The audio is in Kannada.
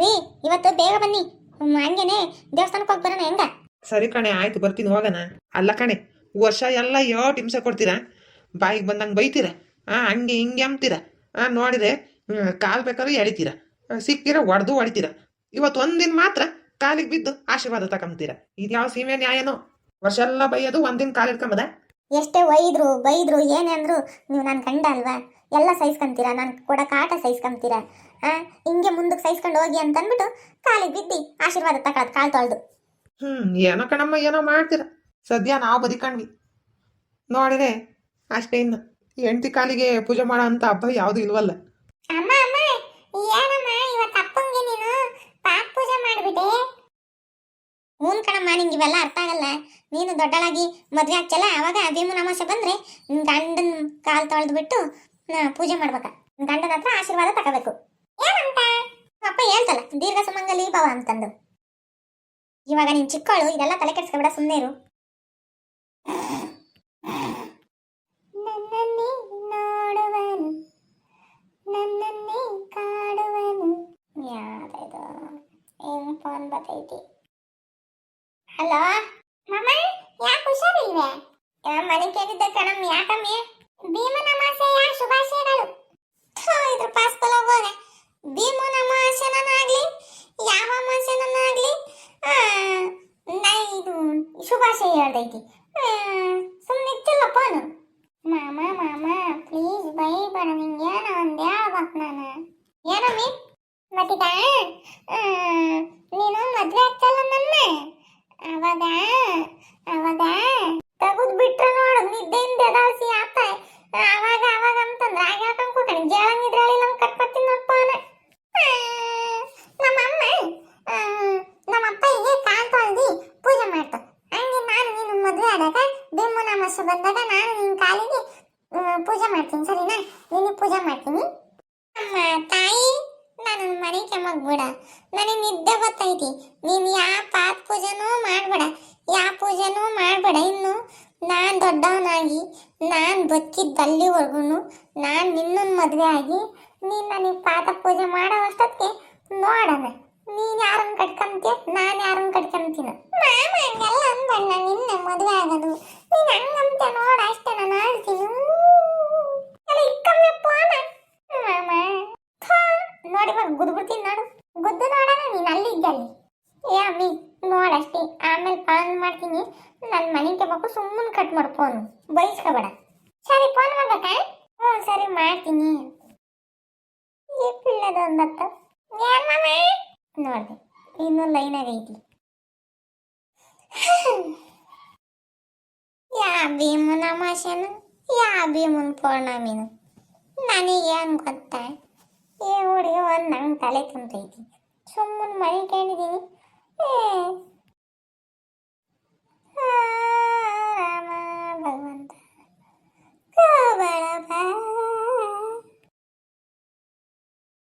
ರೀ ಇವತ್ತು ಬೇಗ ಬನ್ನಿ. ಹಂಗೇನೆ ದೇವಸ್ಥಾನಕ್ಕೆ ಹೋಗಿ ಬರೋಣ ಹೆಂಗ? ಸರಿ ಕಣೆ ಆಯ್ತು ಬರ್ತೀನಿ ಹೋಗೋಣ. ಅಲ್ಲ ಕಣೆ ವರ್ಷ ಎಲ್ಲ ಯೋಟ್ ಹಿಂಸೆ ಕೊಡ್ತೀರಾ? ಬಾಯಿಗೆ ಬಂದಂಗೆ ಬೈತೀರ? ಆ ಹಂಗೆ ಹಿಂಗೆ ಅಂಬ್ತೀರ? ಆ ನೋಡಿದ್ರೆ ಕಾಲು ಬೇಕಾದ್ರೆ ಎಳಿತೀರ? ಸಿಕ್ಕಿರ ಒಡೆದು ಹೊಡಿತೀರ? ಇವತ್ತು ಒಂದಿನ ಮಾತ್ರ ಕಾಲಿಗೆ ಬಿದ್ದು ಆಶೀರ್ವಾದ ತಗೊಂತೀರ ಇದು ಯಾವ ಸೀಮೆ ನ್ಯಾಯನೋ? ವರ್ಷ ಎಲ್ಲ ಬೈಯೋದು ಒಂದಿನ ಕಾಲು ಇಟ್ಕೊಂಬದ ಎಷ್ಟೇ ಒಯ್ದ್ರು ಬೈದ್ರು ಏನೇ ಅಂದ್ರು ನೀವು ನನ್ನ ಗಂಡ ಅಲ್ವಾ? ಎಲ್ಲ ಸಹಿಸ್ಕೊಂತೀರಾ? ನಾನು ಕೊಡೋ ಕಾಟ ಸಹಿಸ್ಕೊಂತೀರಾ? ಹಿಂಗೆ ಮುಂದಕ್ಕೆ ಸಹಿಸ್ಕೊಂಡು ಹೋಗಿ ಅಂತ ಅಂದ್ಬಿಟ್ಟು ಕಾಲಿಗೆ ಬಿದ್ದಿ ಆಶೀರ್ವಾದ ತಕೊಳದ್ ಕಾಲ್ ತೊಳ್ದು. ಹ್ಮ್ ಏನೋ ಕಣಮ್ಮ ಏನೋ ಮಾಡ್ತೀರ. ಸದ್ಯ ನಾವು ಬದಿಕಂಡ್ವಿ ನೋಡಿದೆ ಅಷ್ಟೇ ಇನ್ನು. ಹೆಂಡತಿ ಕಾಲಿಗೆ ಪೂಜೆ ಮಾಡೋ ಅಂತ ಹಬ್ಬ ಯಾವುದು ಇಲ್ವಲ್ಲ. ಅಮ್ಮ ಅಮ್ಮ ಏನಮ್ಮ ಇವತ್ತು ಅಪ್ಪಂಗೆ ನೀನು ಪಾಕ್ ಪೂಜೆ ಮಾಡಿಬಿಟ್ಟೆ? ಹ್ಞೂ ಕಣಮ್ಮ ನಿಂಗೆ ಇವೆಲ್ಲ ಅರ್ಥ ಆಗಲ್ಲ. ನೀನು ದೊಡ್ಡಳಾಗಿ ಮದುವೆ ಆಗ್ತಲ್ಲ ಅವಾಗ ಭೀಮನ ಅಮಾಸೆ ಬಂದ್ರೆ ಗಂಡನ ಕಾಲು ತೊಳೆದು ಬಿಟ್ಟು ಪೂಜೆ ಮಾಡ್ಬೇಕ. ಗಂಡನ ಹತ್ರ ಆಶೀರ್ವಾದ ತಗೋಬೇಕು. ಏನಂತ? ಅಪ್ಪ ಹೇಳ್ತಲ್ಲ ದೀರ್ಘ ಸುಮಂಗಲಿ ಭವ ಅಂತಂದು. ಇವಾಗ ನೀನ್ ಚಿಕ್ಕವಳು ಇದೆಲ್ಲ ತಲೆ ಕೆಡಿಸ್ಕೊಬೇಡ ಸುಮ್ಮನೆ ಇರು. ನನ್ನನ್ನೇ ನೋಡುವನು ನನ್ನನ್ನೇ ಕಾಡುವನು. ಯಾವ್ದು ಏನು ಫೋನ್ ಬರ್ತೈತಿ? ಹಲೋ ಮಮ್ಮ ಯಾಕೆ ಹುಷಾರಿಲ್ವೇ ಮನೆ ಕೇಳಿದ್ದೆ ಕಣಮ್ಮ ಯಾಕಮ್ಮಿ? ಭೀಮನ ಅಮಾಸೆಯ ಹೇಳ್ದೈತಿ. ಸುಮ್ಮನೆ ಫೋನು ಮಾಮ ಮಾಮ ಪ್ಲೀಸ್ ಬೈಬೇಡ, ನಿಂಗೆ ಏನೋ ಒಂದು ಹೇಳ್ಬೇಕು ನಾನು. ಏನಮ್ಮಿ ಮತ್ತಿದ? ನೀನು ಮದುವೆ ಆಗ್ತಲ್ಲ ನನ್ನ ಅವಾಗ ಅವಾಗ ತೆಗೆದು ಬಿಟ್ರೆ ನೋಡು ನಿದ್ದೆಯಿಂದ ಎದಾಸಿ ಆತ ಅವಾಗ ಅವಾಗ ಅಂತಂದ್ರೆ ಆಗ ಯಾಕಂದ್ ಕೂತಾನೆ ಜೇಳಂಗಿದ್ರಲ್ಲಿ ನಮ್ ಕಟ್ ಮಾಡ್ತೀನಿ ನೋಡ್ಕೋನ ನಮ್ಮಮ್ಮ ಆ, ನಮ್ಮಪ್ಪ ಹೀಗೆ ಕಾಲ್ ತೊಳ್ದಿ ಪೂಜೆ ಮಾಡ್ತ ಹಂಗೆ ನಾನು ನೀನು ಮದುವೆ ಆದಾಗ ಭೀಮನ ಅಮಾವಾಸ್ಯೆ ಬಂದಾಗ ನಾನು ನಿನ್ನ ಕಾಲಿಗೆ ಪೂಜೆ ಮಾಡ್ತೀನಿ, ಸರಿನಾ? ನಿನಗೆ ಪೂಜೆ ಮಾಡ್ತೀನಿ. ಅಮ್ಮ, ತಾಯಿ, ನಾನು ಮನೆಗೆ ಮಗ್ಬಿಡ ನನಗೆ ನಿದ್ದೆ ಬರ್ತೈತಿ ನೀನು ಯಾವ ಪಾತ್ ಪೂಜೆನೂ ಮಾಡಬೇಡ. ಯಾವ ಪೂಜೆನೂ ಮಾಡಬೇಡ. ಇನ್ನು ನಾನು ದೊಡ್ಡವನಾಗಿ, ನಾನು ಬದುಕಿದ್ದಲ್ಲಿವರೆಗೂ ನಾನು ನಿನ್ನನ್ನು ಮದುವೆ ಆಗಿ, ನೀನು ನನಗೆ ಪಾದ ಪೂಜೆ ಮಾಡೋ ಅಷ್ಟೊತ್ತಿಗೆ ನೋಡೋಣ. ನೀನು ಯಾರನ್ನು ಕಟ್ಕೊಂತೀಯ? ನಾನು ಯಾರು ಕಟ್ಕೊಂತೀನ? ನೋಡಿ ಇವಾಗ ಗುದ್ಬಿಡ್ತೀನಿ ನೋಡು ಗುದ್ದು ನೋಡೋಣ ನೀನು ಅಲ್ಲಿದ್ದಲ್ಲಿ ಏ ಅಮ್ಮಿ ನೋಡಷ್ಟೇ ಆಮೇಲೆ ಫೋನ್ ಮಾಡ್ತೀನಿ ನನ್ನ ಮನೆಗೆ ಬೇಕು ಸುಮ್ಮನೆ ಕಟ್ ಮಾಡು ಫೋನು ಬೈಸ್ಕೋಬೇಡ ಸರಿ ಫೋನ್ ಮಾಡ್ಬೇಕಾ ಹ್ಞೂ ಸರಿ ಮಾಡ್ತೀನಿ ಈ ಪಿಳ್ಳದ ಒಂದತ್ತ ಏನ್ ಮಾಮ ನೋಡ್ದೆ ಇನ್ನು ಲೈನಾಗ ಐತಿ ಯಾ ಭೀಮನ ಅಮಾಸೆನು ಯಾ ಭೀಮನ ಪೌರ್ಣಮಿನು ನನಗೇನು ಗೊತ್ತಾ ಈ ಹುಡುಗಿ ಒಂದು ನಂಗೆ ತಲೆ ತುಂಬೈತಿ ಸುಮ್ಮನೆ ಮಲ್ಕೊಂಡಿದ್ದೀನಿ ಏ